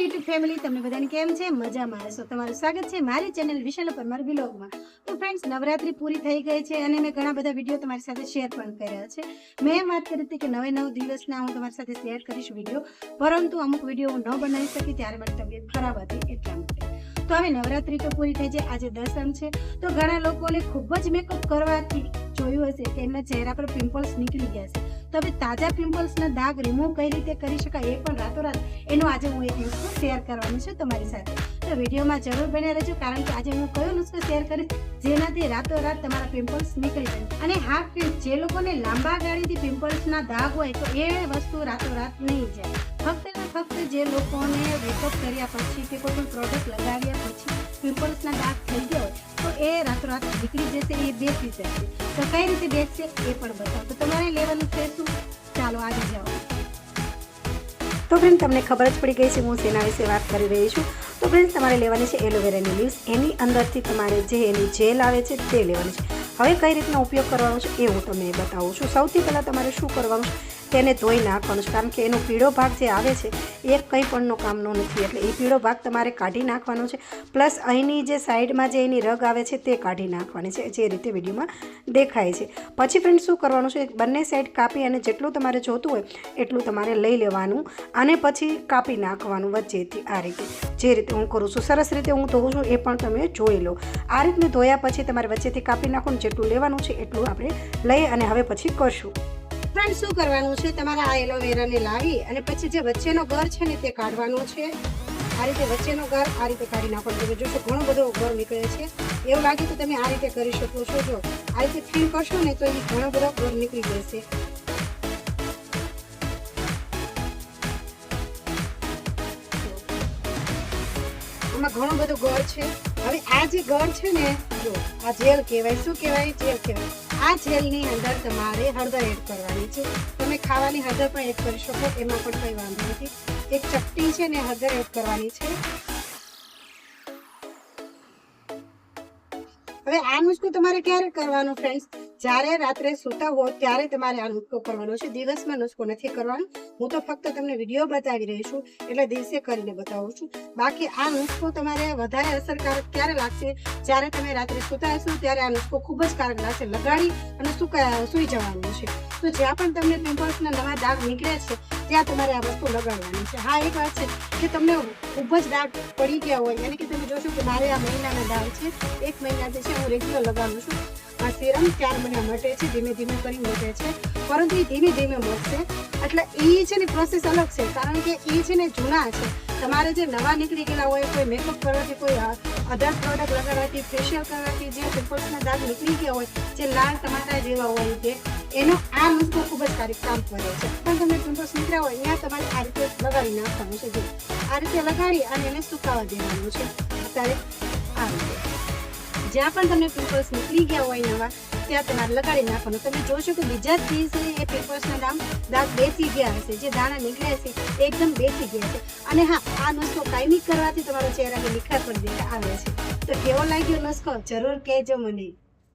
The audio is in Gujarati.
યુટ્યુબ ફેમિલી તમને બધાને કેમ છે? મજામાં. હશો તમારું સ્વાગત છે મારી ચેનલ વિશાલ પરમાર વિલોગમાં તો ફ્રેન્ડ્સ નવરાત્રી પૂરી થઈ ગઈ છે અને મેં ઘણા બધા વીડિયો તમારી સાથે શેર પણ કર્યા છે. મેં વાત કરી હતી કે નવે નવ દિવસના હું તમારી સાથે શેર કરીશ વીડિયો પરંતુ અમુક વીડિયો હું ન બનાવી શકી ત્યારે મારી તબિયત ખરાબ હતી એટલા માટે. તો હવે નવરાત્રી તો પૂરી થઈ છે. આજે દસમ છે. તો ઘણા લોકોને ખૂબ જ મેકઅપ કરવાથી જોયું હશે એમના ચહેરા પર પિમ્પલ્સ નીકળી ગયા છે. તો હવે તાજા પિમ્પલ્સના દાગ રિમૂવ કઈ રીતે કરી શકાય એ પણ રાતોરાત એનો આજે હું એક નુસ્ખો શેર કરવાની છું તમારી સાથે. તો વિડીયોમાં જરૂર બને રહેજો, કારણ કે આજે હું કયો નુસ્ખો શેર કરીશ, જેનાથી રાતોરાત તમારા પિમ્પલ્સ નીકળી જાય. અને હા ફ્રેન્ડ જે લોકોને લાંબા ગાળીથી પિમ્પલ્સના દાગ હોય તો એ વસ્તુ રાતોરાત નહીં જાય. ફક્ત ને ફક્ત જે લોકોને મેકઅપ કર્યા પછી કે કોઈ પણ પ્રોડક્ટ લગાવ્યા પછી પિમ્પલ્સના દાગ થઈ ગયા હોય તો એ રાતોરાત નીકળી જશે, એ બેસી જશે. તો કઈ રીતે બેસશે એ પણ બતાવો. તો તમારે લેવાનું છે શું? ચાલો આવી જાઓ. તો ફ્રેન્ડ તમને ખબર જ પડી ગઈ છે, હું તેના વિશે વાત કરી રહી છું. તો ફ્રેન્ડ તમારે લેવાની છે એલોવેરાની લીવ્સ. એની અંદરથી તમારે જે એની જેલ આવે છે, તે લેવાની છે. હવે કઈ રીતનો ઉપયોગ કરવાનો છે એ હું તમને બતાવું છું. સૌથી પહેલાં તમારે શું કરવાનું છે તેને ધોઈ નાખવાનું. છે કારણ કે એનો પીળો ભાગ જે આવે છે, એ કંઈ પણનો કામનો નથી. એટલે એ પીળો ભાગ તમારે કાઢી નાખવાનો છે. પ્લસ અહીંની જે સાઈડમાં જે એની રગ આવે છે, તે કાઢી નાખવાની છે, જે રીતે વિડીયોમાં દેખાય છે. પછી ફ્રેન્ડ શું કરવાનું છે? બંને સાઈડ કાપી અને જેટલું તમારે જોતું હોય, એટલું તમારે લઈ લેવાનું. અને પછી કાપી નાખવાનું વચ્ચેથી આ રીતે. જે રીતે હું કરું છું, સરસ રીતે હું ધોઉં છું, એ પણ તમે જોઈ લો. આ રીતનું ધોયા પછી તમારે વચ્ચેથી કાપી નાખવાનું, જેટલું લેવાનું છે, એટલું આપણે લઈ અને હવે પછી કરશું. ફ્રેન્ડ શું કરવાનું છે? તમારે આ એલોવેરાને લાવી અને પછી જે વચ્ચેનો ગર છે ને તે કાઢવાનો છે. આ રીતે વચ્ચેનો ગર આ રીતે કાઢી નાખવાનો તમે જોશો, ઘણો બધો ગર નીકળે છે. એવું લાગે તો તમે આ રીતે કરી શકો છો. જો, આ રીતે ફીલ કરશો ને તો એ ઘણો બધો ગર નીકળી જશે. આમાં ઘણો બધો ગળ છે. હવે આ જે ઘર છે ને, જો, આ જેલ કહેવાય. શું કહેવાય? જેલ કહેવાય. આ જેલની અંદર તમારે હળદર એડ કરવાની છે. તમે ખાવાની હળદર પણ એડ કરી શકો, એમાં પણ કંઈ વાંધો નથી. એક ચપટી છે ને હળદર એડ કરવાની છે. હવે આ નુસ્ખો તમારે ક્યારે કરવાનો ફ્રેન્ડ્સ જ્યારે રાત્રે સૂતા હો ત્યારે તમારે આ નુસ્ખો કરવાનો છે. દિવસમાં નુસ્ખો નથી કરવાનો. હું તો ફક્ત તમને વીડિયો બતાવી રહી છું, એટલે દિવસે કરીને બતાવું છું. બાકી આ નુસ્ખો તમારે વધારે અસરકારક ક્યારે લાગશે? જ્યારે તમે રાત્રે સૂતા હશો, ત્યારે આ નુસ્ખો ખૂબ જ કારક લાગશે. લગાડી અને સૂઈ જવાનું છે. તો જ્યાં પણ તમને પિમ્પલ્સના નવા દાગ નીકળ્યા છે ત્યાં તમારે આ વસ્તુ લગાડવાની છે. હા, એક વાત છે કે તમને ખૂબ જ ડાઘ પડી ગયા હોય અને કે તમે જોશો કે મારે આ મહિનાના દાગ છે. એક મહિનાથી છે હું રેગ્યુલર લગાવું છું. આ સિરમ ચાર મહિના મટે છે, ધીમે ધીમે કરી મટે છે. પરંતુ એ ધીમે ધીમે મટશે એટલે એ છે ને પ્રોસેસ અલગ છે, કારણ કે એ છે ને જૂના છે. તમારે જે નવા નીકળી ગયેલા હોય, કોઈ મેકઅપ કરવાથી, કોઈ અધર પ્રોડક્ટ લગાડવાથી ફેશિયલ કરવાથી, જે પિમ્પલ્સના દાગ નીકળી ગયા હોય, જે લાલ ટમાટા જેવા હોય છે એનો આ નુસ્ખો ખૂબ કામ કરે છે. પણ તમે પિમ્પલ્સ નીકળ્યા હોય, ત્યાં તમારે આ રીતે લગાડી નાખવાનું છે જો. આ રીતે લગાડી અને એને સુકાવા દેવાનું છે. અત્યારે આ રીતે. જ્યાં પણ તમને પિમ્પલ્સ નીકળી ગયા હોય નવા ત્યાં તમારે લગાડી નાખવાનું. તમે જોશો કે બીજા જ દિવસે એ પિમ્પલ્સના દામ દાંત બેસી ગયા હશે. જે દાણા નીકળ્યા છે એકદમ બેસી ગયા છે. અને હા, આ નુસ્ખો કાયમી કરવાથી તમારા ચહેરાની નિખાર પણ દેખા આવે છે. તો કેવો લાગ્યો નુસ્ખો જરૂર કહેજો મને.